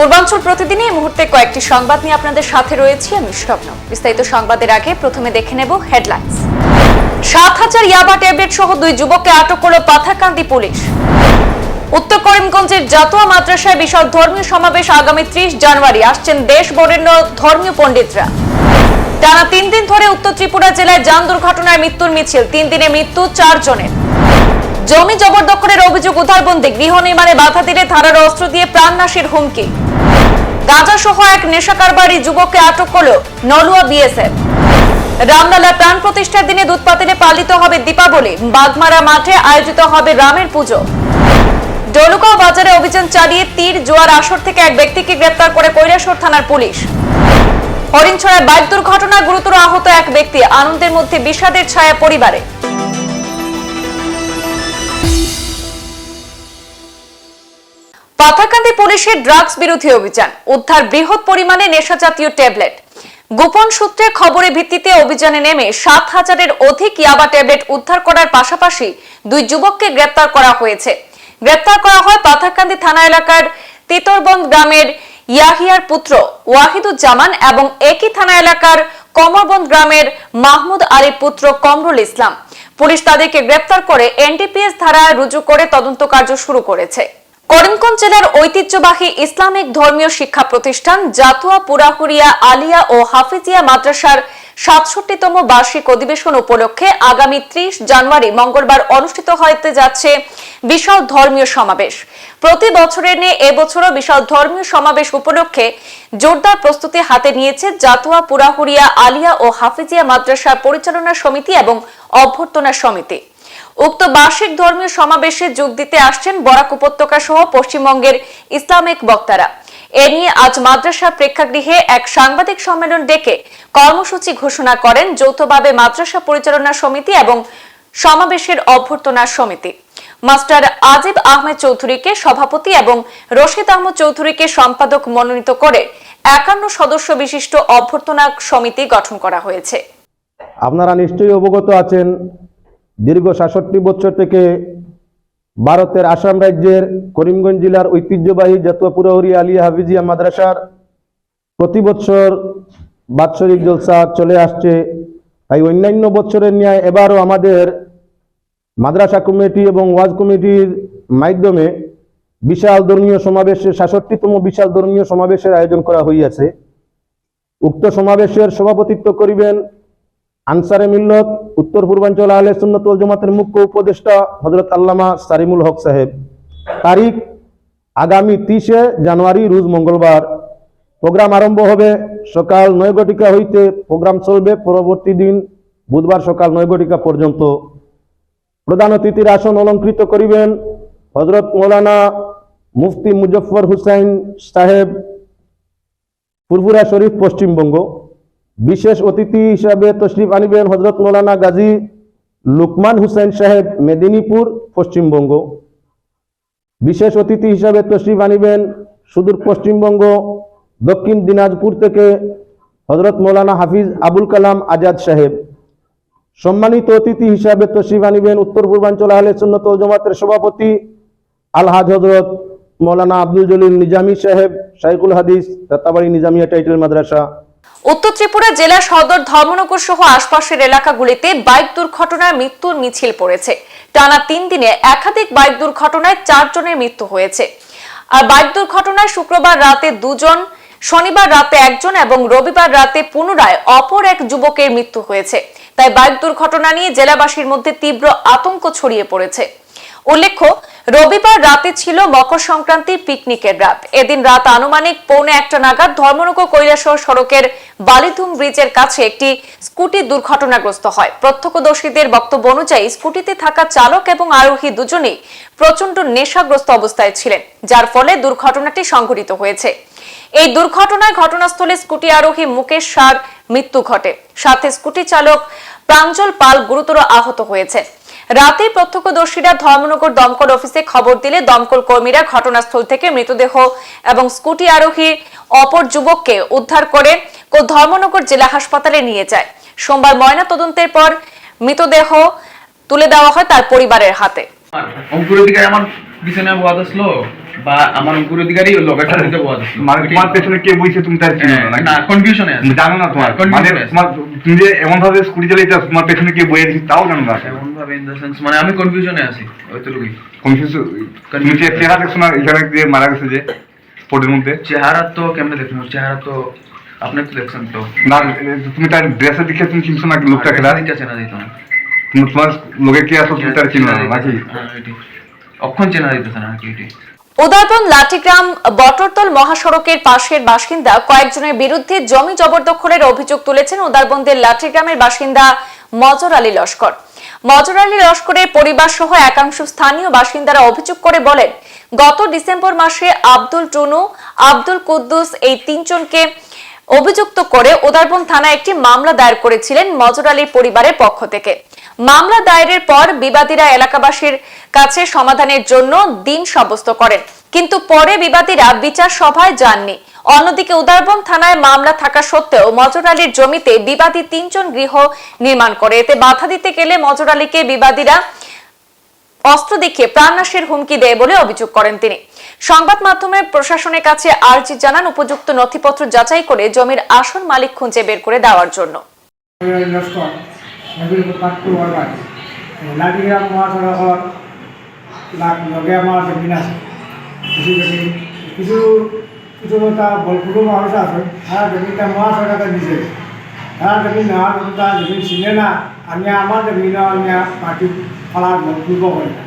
পূর্বাঞ্চল প্রতিদিনই এই মুহূর্তে কয়েকটি সংবাদ নিয়ে আপনাদের সাথে রয়েছি। আমি স্বপ্ন বিস্তারিত সংবাদের আগে প্রথমে দেখে নেব হেডলাইন্স। সাত হাজার ইয়াবা ট্যাবলেট সহ দুই যুবককে আটক করল পাথাকান্দি পুলিশ। উত্তর করিমগঞ্জের জাতুয়া মাদ্রাসায় বিশাল ধর্মীয় সমাবেশ আগামী ত্রিশ জানুয়ারি। আসছেন দেশ বরেণ্য ধর্মীয় পণ্ডিতরা। টানা তিন দিন ধরে উত্তর ত্রিপুরা জেলায় যান দুর্ঘটনায় মৃত্যুর মিছিল। তিন দিনে মৃত্যু চার জনের। জমি জবরদখলের অভিযোগ উদ্ধারবন্দি গৃহ নির্মাণে বাধা দিলে ধারার অস্ত্র দিয়ে প্রাণনাশের হুমকি। গাঁজা সহ এক নেশা কারবারি যুবককে আটক করল নলুয়া বিএসএফ রামলালা প্রাণ প্রতিষ্ঠার দিনে দুধ পাতিলে পালিত হবে দীপাবলি। বাগমারা মাঠে আয়োজিত হবে রামের পুজো। ডলুকাও বাজারে অভিযান চালিয়ে তীর, জোয়ার, আসর থেকে এক ব্যক্তিকে গ্রেপ্তার করে কৈলাসর থানার পুলিশ। হরিণছড়ায় বাইক দুর্ঘটনায় গুরুতর আহত এক ব্যক্তি, আনন্দের মধ্যে বিষাদের ছায়া পরিবারে। পাথাকান্দি পুলিশের ড্রাগস বিরোধী অভিযান, উদ্ধার বৃহৎ পরিমাণে নেশা জাতীয় ট্যাবলেট। গোপন সূত্রে খবরের ভিত্তিতে অভিযানে নেমে সাত হাজারের অধিক ইয়াবা ট্যাবলেট উদ্ধার করার পাশাপাশি দুই যুবককে গ্রেপ্তার করা হয়েছে। গ্রেপ্তার করা হয় পাথাকান্দি থানা এলাকার তিতরবন্দ গ্রামের ইয়াহিয়ার পুত্র ওয়াহিদুজ্জামান এবং একই থানা এলাকার কমরবন্দ গ্রামের মাহমুদ আলীর পুত্র কমরুল ইসলাম। পুলিশ তাদেরকে গ্রেপ্তার করে এনডিপিএস ধারায় রুজু করে তদন্ত কার্য শুরু করেছে। করিমগঞ্জ জেলার ঐতিহ্যবাহী ইসলামিক ধর্মীয় শিক্ষা প্রতিষ্ঠান জাতুয়া পুরাহুরিয়া আলিয়া ও হাফিজিয়া মাদ্রাসার সাতষট্টিতম বার্ষিক অধিবেশন উপলক্ষে আগামী ত্রিশ জানুয়ারি মঙ্গলবার অনুষ্ঠিত হতে যাচ্ছে বিশাল ধর্মীয় সমাবেশ। প্রতি বছরের নিয়ে এবছরও বিশাল ধর্মীয় সমাবেশ উপলক্ষে জোরদার প্রস্তুতি হাতে নিয়েছে জাতুয়া পুরাহুরিয়া আলিয়া ও হাফিজিয়া মাদ্রাসা পরিচালনা সমিতি এবং অভ্যর্থনা সমিতি। উক্ত বার্ষিক ধর্মীয় সমাবেশে যোগ দিতে আসছেন বরাক উপত্যকা সহ পশ্চিমবঙ্গের ইসলামিক বক্তারা। এ নিয়ে আজ মাদ্রাসা প্রেক্ষাগৃহে এক সাংবাদিক সম্মেলন ডেকে কর্মসূচি ঘোষণা করেন যৌথভাবে মাদ্রাসা পরিচালনা সমিতি এবং সমাবেশের অভ্যর্থনা সমিতি। মাস্টার আজিব আহমেদ চৌধুরীকে সভাপতি এবং রশিদ আহমদ চৌধুরীকে সম্পাদক মনোনীত করে একান্ন সদস্য বিশিষ্ট অভ্যর্থনা সমিতি গঠন করা হয়েছে। আপনারা নিশ্চয়ই অবগত আছেন দীর্ঘ সাতষট্টি বছর থেকে ভারতের আসাম রাজ্যের করিমগঞ্জ জেলার ঐতিহ্যবাহী জাতুয়া পুরহরি আলিয়া হাফিজিয়া মাদ্রাসার প্রতি বছর বাৎসরিক জলসা চলে আসছে। তাই অন্যান্য বছরের ন্যায় এবারও আমাদের মাদ্রাসা কমিটি এবং ওয়াজ কমিটির মাধ্যমে বিশাল ধর্মীয় সমাবেশের সাতষট্টিতম বিশাল ধর্মীয় সমাবেশের আয়োজন করা হইয়াছে। উক্ত সমাবেশের সভাপতিত্ব করিবেন আনসারে মিল্লত, উত্তর পূর্বাঞ্চল আহলে সুন্নত ওয়াল জামাতের মুখ্য উপদেষ্টা হজরত আল্লামা সারিমুল হক সাহেব। তারিখ আগামী তিরিশে জানুয়ারি, রোজ মঙ্গলবার। প্রোগ্রাম আরম্ভ হবে সকাল নয় ঘটিকা হইতে প্রোগ্রাম চলবে পরবর্তী দিন বুধবার সকাল নয় ঘটিকা পর্যন্ত। প্রধান অতিথির আসন অলঙ্কৃত করিবেন হজরত মৌলানা মুফতি মুজফর হুসাইন সাহেব। ফুরফুরা শরীফ, পশ্চিমবঙ্গ। বিশেষ অতিথি হিসাবে তশরিফ আনিবেন হজরত মৌলানা গাজী লুকমান হুসাইন সাহেব, মেদিনীপুর, পশ্চিমবঙ্গ। বিশেষ অতিথি হিসাবে তশরিফ আনিবেন সুদূর পশ্চিমবঙ্গ, দক্ষিণ দিনাজপুর থেকে হজরত মৌলানা হাফিজ আবুল কালাম আজাদ সাহেব। সম্মানিত অতিথি হিসাবে তশরিফ আনিবেন উত্তর পূর্বাঞ্চল আহলে সুন্নত জামাতের সভাপতি আলহাজ হজরত মৌলানা আব্দুল জলিল নিজামী সাহেব শাইকুল হাদিস, রাতাবাড়ি নিজামিয়া টাইটেল মাদ্রাসা। উত্তর ত্রিপুরা জেলা সদর ধর্মনগর সহ আশপাশের এলাকাগুলিতে বাইক দুর্ঘটনায় মৃত্যুর মিছিল পড়েছে। টানা তিন দিনে একাধিক বাইক দুর্ঘটনায় চারজনের মৃত্যু হয়েছে। আর বাইক দুর্ঘটনায় শুক্রবার রাতে দুজন, শনিবার রাতে একজন এবং রবিবার রাতে পুনরায় অপর এক যুবকের মৃত্যু হয়েছে। তাই বাইক দুর্ঘটনা নিয়ে জেলাবাসীর মধ্যে তীব্র আতঙ্ক ছড়িয়ে পড়েছে। উল্লেখ্য, রবিবার রাতে ছিল মকর সংক্রান্তির পিকনিকের রাত। এদিন রাত আনুমানিক পৌনে একটা নাগাদ ধর্মনগর কৈলাসহর সড়কের বালিধুম ব্রিজের কাছে একটি স্কুটি দুর্ঘটনাগ্রস্ত হয়। প্রত্যক্ষদর্শীদের বক্তব্য অনুযায়ী স্কুটিতে থাকা চালক এবং আরোহী দুজনেই প্রচণ্ড নেশাগ্রস্ত অবস্থায় ছিলেন, যার ফলে দুর্ঘটনাটি সংঘটিত হয়েছে। এই দুর্ঘটনায় ঘটনাস্থলে স্কুটি আরোহী মুকেশ সার মৃত্যু ঘটে। সাথে স্কুটি চালক প্রাঞ্জল পাল গুরুতর আহত হয়েছে রাতে প্রত্যক্ষদর্শীরা ধর্মনগর দমকল অফিসে খবর দিলে দমকল কর্মীরা ঘটনাস্থল থেকে মৃতদেহ এবং স্কুটি আরোহীর অপর যুবককে উদ্ধার করে ধর্মনগর জেলা হাসপাতালে নিয়ে যায়। সোমবার ময়না তদন্তের পর মৃতদেহ তুলে দেওয়া হয় তার পরিবারের হাতে। অঙ্কুর অধিকারী আমার পিছনে আসলো বা আমার অঙ্কুর অধিকারী দিকে আসলো। মানে তোমার পেছনে কে বইছে তুমি তার চিনো না হ্যাঁ, না কনফিউশনে আছে। জানো না তোমার। মানে তোমার তুমি যে এমন ভাবে স্কুটি তোমার পেছনে কে বইয়ে দিচ্ছে তাও জানো না। এমন ভাবে ইন দ্য সেন্স মানে আমি কনফিউশনে আছি ওইটুকুই। কনফিউজ তুমি যে চেহারা দেখছ না এখানে যে মারা গেছে যে স্পোর্টের মধ্যে? চেহারা তো কেমনে দেখুন চেহারা তো আপনি তো দেখছেন তো। না তুমি তার ড্রেসে দেখে তুমি চিনছো না লোকটা খেলা দিকে চেনা দিত না। তুমি তোমার কে না নাকি অক্ষণ চেনা না কি উদারবন লাঠিগ্রাম বটরতল মহাসড়কের পাশের বাসিন্দা কয়েকজনের বিরুদ্ধে জমি জবরদখলের অভিযোগ তুলেছেন উদারবন্দের লাঠিগ্রামের বাসিন্দা মজর আলী লস্কর। মজর আলী লস্করের পরিবার সহ একাংশ স্থানীয় বাসিন্দারা অভিযোগ করে বলেন গত ডিসেম্বর মাসে আব্দুল টুনু আব্দুল কুদ্দুস এই তিনজনকে অভিযুক্ত করে উদারবন থানায় একটি মামলা দায়ের করেছিলেন মজর আলীর পরিবারের পক্ষ থেকে। মামলা দায়েরের পর বিবাদীরা এলাকাবাসীর কাছে সমাধানের জন্য দিন সাব্যস্ত করেন। কিন্তু পরে বিবাদীরা বিচার সভায় যাননি। অন্যদিকে উদারবন থানায় মামলা থাকা সত্ত্বেও মজর আলীর জমিতে বিবাদী তিনজন গৃহ নির্মাণ করে। এতে বাধা দিতে গেলে মজর আলীকে বিবাদীরা অস্ত্র দেখিয়ে প্রাণনাশের হুমকি দেয় বলে অভিযোগ করেন তিনি। সংবাদ মাধ্যমে প্রশাসনের কাছে আর্জি জানান উপযুক্ত নথিপত্র যাচাই করে জমির আসল মালিক খুঁজে বের করে দেওয়ার জন্য। লস্কর নবীর পাট্টু ওয়ার্ডার লাঠিগ্রাম মহাসড়কৰ লাগ- লগে আছে। কিছু জমিন কিছু কিছু এটা বলপুরু মানুষ আছে তারা জমিনটা মহাসড়কে দিছে তারা জমিন নেওয়ার তারা জমিন চিনে না আমি আমার জমিন আমি মাটি ফলার বলপূর্ব করি না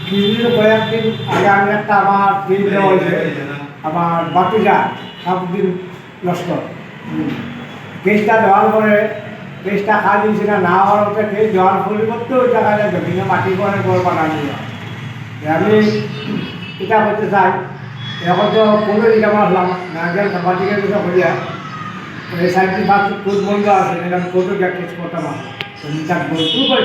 কিছুদিন কয়েকদিন আগে আমি একটা আমার দিন দেওয়া হয়েছে আমার বাতিজা সাবুদ্দিন লস্কর হুম। কেসটা দেওয়ার পরে কেসটা খাওয়া দিয়েছি না না হওয়ার মধ্যে জল দেওয়ার করতে ওই টাকা যাবে জমিনে মাটি করে গড় বানানি আমি এটা করতে চাই। এখন তো কোনো দিকে আমার নাগেল সাংবাদিকের কিছু হইয়া এই সাইডটি বাস ফুট বন্ধ আছে, এটা আমি কোর্টে গিয়ে কেস করতাম। তো তার বলতেও করে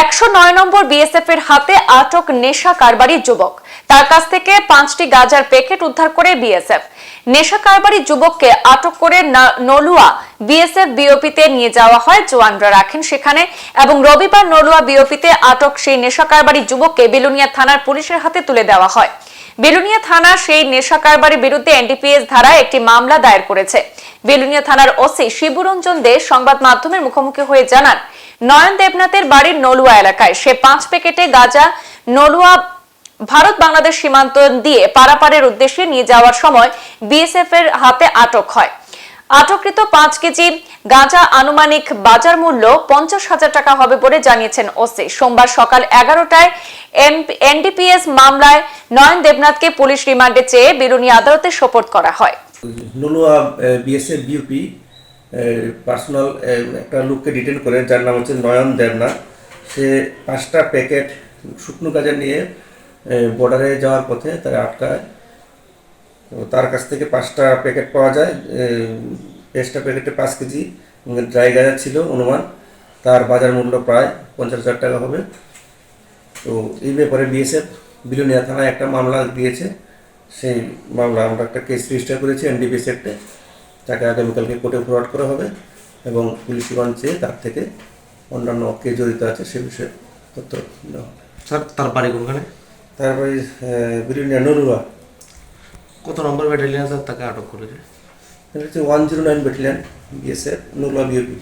একশো নয় নম্বর বিএসএফ এর হাতে আটক নেশা কারবারি যুবক। তার কাছ থেকে পাঁচটি গাজার প্যাকেট উদ্ধার করে বিএসএফ নেশা কারবারি যুবককে আটক করে নলুয়া বিএসএফ বিওপিতে নিয়ে যাওয়া হয়। রাখেন সেখানে এবং রবিবার নলুয়া বিওপিতে আটক সেই নেশা কারবারি যুবককে বেলুনিয়া থানার পুলিশের হাতে তুলে দেওয়া হয়। বেলুনিয়া থানা সেই নেশা কারবারির বিরুদ্ধে এনডিপিএস ধারায় একটি মামলা দায়ের করেছে। বেলুনিয়া থানার ওসি শিবুরঞ্জন দে সংবাদ মাধ্যমের মুখোমুখি হয়ে জানান নয়ন দেবনাথের বাড়ির নলুয়া এলাকায়। সে পাঁচ প্যাকেটে গাঁজা, নলুয়া ভারত বাংলাদেশ সীমান্ত দিয়ে পারাপারের উদ্দেশ্যে নিয়ে যাওয়ার সময় বিএসএফ এর হাতে আটক হয়। আটককৃত পাঁচ কেজি গাঁজা আনুমানিক বাজার মূল্য পঞ্চাশ হাজার টাকা হবে বলে জানিয়েছেন ওসি সোমবার সকাল এগারোটায় এনডিপিএস মামলায় নয়ন দেবনাথকে পুলিশ রিমান্ডে চেয়ে বেরুনিয়া আদালতে সোপর্দ করা হয়। নলুয়া বিএসএফ বিউপি পার্সোনাল একটা লোককে ডিটেন করে, যার নাম হচ্ছে নয়ন দেবনাথ। সে পাঁচটা প্যাকেট শুকনো গাঁজা নিয়ে বর্ডারে যাওয়ার পথে তারা আটকায়। তার কাছ থেকে পাঁচটা প্যাকেট পাওয়া যায় পাঁচটা প্যাকেটে পাঁচ কেজি। ড্রাই গাঁজা ছিল অনুমান। তার বাজার মূল্য প্রায় পঞ্চাশ হাজার টাকা হবে। তো এই ব্যাপারে বিএসএফ বিলুনিয়া থানায় একটা মামলা দিয়েছে। সেই মামলা আমরা একটা কেস রেজিস্টার করেছি এনডিপিএস অ্যাক্টে তাকে আগামীকালকে কোর্টে ফরওয়ার্ড করা হবে এবং পুলিশ রিমান্ড চেয়ে তার থেকে অন্যান্য কে জড়িত আছে সে বিষয়ে তথ্য নেওয়া হবে। স্যার তার বাড়ি কোনখানে? তারপরে বিলুনিয়া নরুয়া। কত নম্বর ব্যাটালিয়ান স্যার তাকে আটক করেছে? এটা হচ্ছে one zero nine battalion BSF নরুয়া বিউপি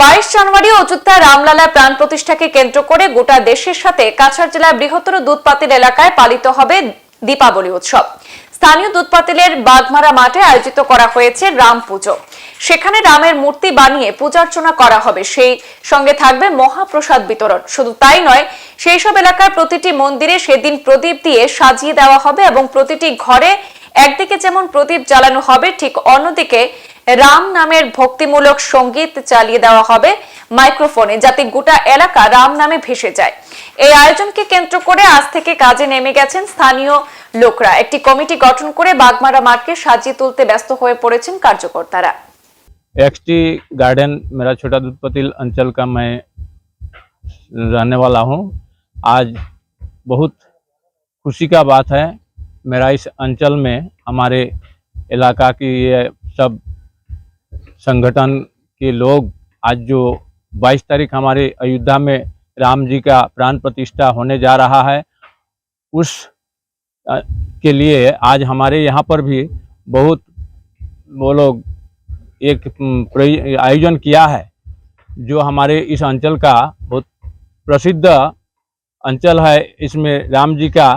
বাইশ জানুয়ারি অযোধ্যায় রামলালার প্রাণ প্রতিষ্ঠাকে কেন্দ্র করে গোটা দেশের সাথে কাছাড় জেলার বৃহত্তর দুধপাতিল এলাকায় পালিত হবে দীপাবলি উৎসব। স্থানীয় দুধপাতিলের বাগমারা মাঠে আয়োজিত করা হয়েছে রাম পুজো। সেখানে রামের মূর্তি বানিয়ে পূজার্চনা করা হবে। সেই সঙ্গে থাকবে মহাপ্রসাদ বিতরণ। শুধু তাই নয়, সেই সব এলাকার প্রতিটি মন্দিরে সেদিন প্রদীপ দিয়ে সাজিয়ে দেওয়া হবে এবং প্রতিটি ঘরে একদিকে যেমন প্রদীপ জ্বালানো হবে, ঠিক অন্যদিকে রাম নামের ভক্তিমূলক সংগীত চালিয়ে দেওয়া হবে। মাইক্রোফোনে যাতে গোটা এলাকা রাম নামে ভেসে যায় এই আয়োজনকে কেন্দ্র করে আজ থেকে কাজে নেমে গেছেন স্থানীয় লোকরা একটি কমিটি গঠন করে বাগমারা মাঠকে সাজিয়ে তুলতে ব্যস্ত হয়ে পড়েছেন কার্যকর্তারা एक्सटी गार्डन मेरा छोटा दूध पतिल अंचल का मैं रहने वाला हूँ आज बहुत खुशी का बात है मेरा इस अंचल में हमारे इलाका की ये सब संगठन के लोग आज जो 22 तारीख हमारे अयोध्या में राम जी का प्राण प्रतिष्ठा होने जा रहा है। उस के लिए आज हमारे यहाँ पर भी बहुत वो लोग एक आयोजन किया है जो हमारे इस अंचल का बहुत प्रसिद्ध अंचल है। इसमें राम जी का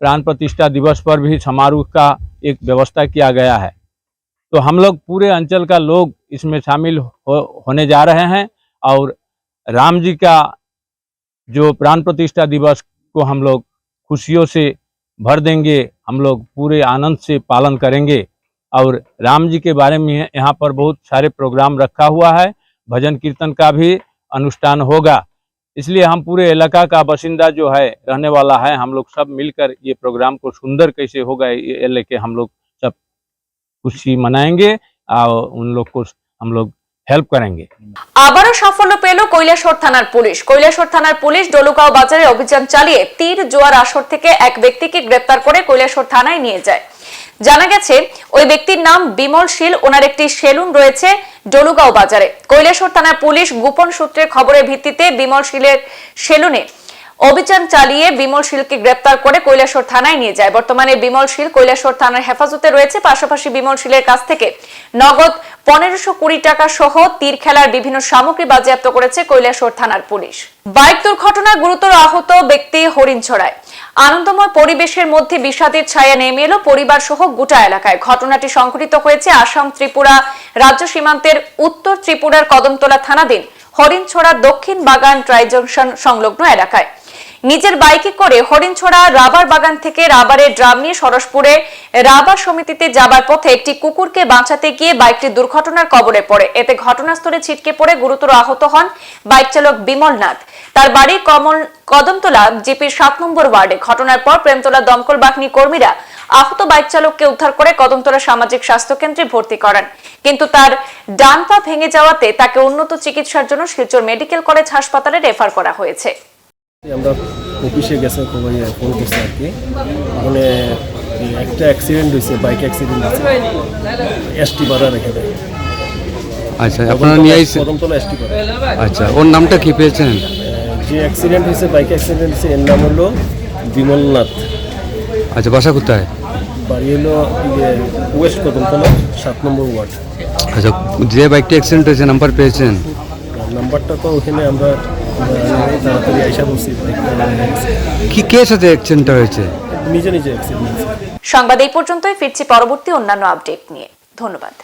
प्राण प्रतिष्ठा दिवस पर भी समारोह का एक व्यवस्था किया गया है। तो हम लोग पूरे अंचल का लोग इसमें शामिल हो, होने जा रहे हैं। और राम जी का जो प्राण प्रतिष्ठा दिवस को हम लोग खुशियों से भर देंगे, हम लोग पूरे आनंद से पालन करेंगे। और राम जी के बारे में यहाँ पर बहुत सारे प्रोग्राम रखा हुआ है, भजन कीर्तन का भी अनुष्ठान होगा। इसलिए हम पूरे इलाका का बासिंदा जो है, रहने वाला है, हम लोग सब मिलकर ये प्रोग्राम को सुंदर कैसे होगा, ये लेके हम लोग सब खुशी मनाएँगे। और उन लोग को हम लोग হেল্প করেঙ্গে আবারও সাফল্য পেল কৈলাসর থানার পুলিশ। কৈলাসর থানার পুলিশ ডলুকাও বাজারে অভিযান চালিয়ে তীর জোয়ার আসর থেকে এক ব্যক্তিকে গ্রেপ্তার করে কৈলাসর থানায় নিয়ে যায়। জানা গেছে, ওই ব্যক্তির নাম বিমল শীল, ওনার একটি সেলুন রয়েছে ডলুগাঁও বাজারে। কৈলাসর থানার পুলিশ গোপন সূত্রে খবরের ভিত্তিতে বিমল শীলের সেলুনে অভিযান চালিয়ে বিমল শীলকে গ্রেপ্তার করে কৈলাসহর থানায় নিয়ে যায়। বর্তমানে বিমল শীল কৈলাসহর থানার হেফাজতে রয়েছে। পাশাপাশি বিমল শীলের কাছ থেকে নগদ পনেরোশো কুড়ি টাকা সহ তীর খেলার বিভিন্ন সামগ্রী বাজেয়াপ্ত করেছে কৈলাসহর থানার পুলিশ। বাইক দুর্ঘটনায় গুরুতর আহত ব্যক্তি হরিণছড়ায়। আনন্দময় পরিবেশের মধ্যে বিষাদের ছায়া নেমে এলো পরিবার সহ গোটা এলাকায়। ঘটনাটি সংঘটিত হয়েছে আসাম ত্রিপুরা রাজ্য সীমান্তের উত্তর ত্রিপুরার কদমতলা থানাধীন হরিণছড়া দক্ষিণ বাগান ট্রাই জংশন সংলগ্ন এলাকায়। নিজের বাইকে করে হরিণছড়া রাবার বাগান থেকে রাবারের ড্রাম নিয়ে সরসপুরে রাবার সমিতিতে যাবার পথে একটি কুকুরকে বাঁচাতে গিয়ে বাইকটি দুর্ঘটনার কবলে পড়ে। এতে ঘটনাস্থলে ছিটকে পড়ে গুরুতর আহত হন বাইক চালক বিমল নাথ। তার বাড়ি কমল কদমতলা জিপির সাত নম্বর ওয়ার্ডে। ঘটনার পর প্রেমতলা দমকল বাহিনী কর্মীরা আহত বাইক চালককে উদ্ধার করে কদমতলা সামাজিক স্বাস্থ্য কেন্দ্রে ভর্তি করেন। কিন্তু তার ডান পা ভেঙে যাওয়াতে তাকে উন্নত চিকিৎসার জন্য শিলচর মেডিকেল কলেজ হাসপাতালে রেফার করা হয়েছে। আমরা অফিসে গেছে খবর ফোন করছে আর কি। মানে একটা অ্যাক্সিডেন্ট হয়েছে বাইক অ্যাক্সিডেন্ট হয়েছে এসটি পাড়া রেখে দেয় আচ্ছা আপনারা নিয়ে আইসেন কদমতলা এসটি পাড়া আচ্ছা ওর নামটা কি পেয়েছেন? যে অ্যাক্সিডেন্ট হয়েছে বাইক অ্যাক্সিডেন্ট হয়েছে এর নাম হলো বিমলনাথ। আচ্ছা বাসা কোথায়? বাড়ি হলো ইয়ে ওয়েস্ট কদমতলা সাত নম্বর ওয়ার্ড। আচ্ছা যে বাইকটি অ্যাক্সিডেন্ট হয়েছে নাম্বার পেয়েছেন? নাম্বারটা তো ওখানে আমরা তাড়াতাড়ি আইসা। কি কে সাথে অ্যাক্সিডেন্টটা হয়েছে? নিজে নিজে অ্যাক্সিডেন্ট হয়েছে। সংবাদ এই পর্যন্তই ফিরছি পরবর্তী অন্যান্য আপডেট নিয়ে। ধন্যবাদ।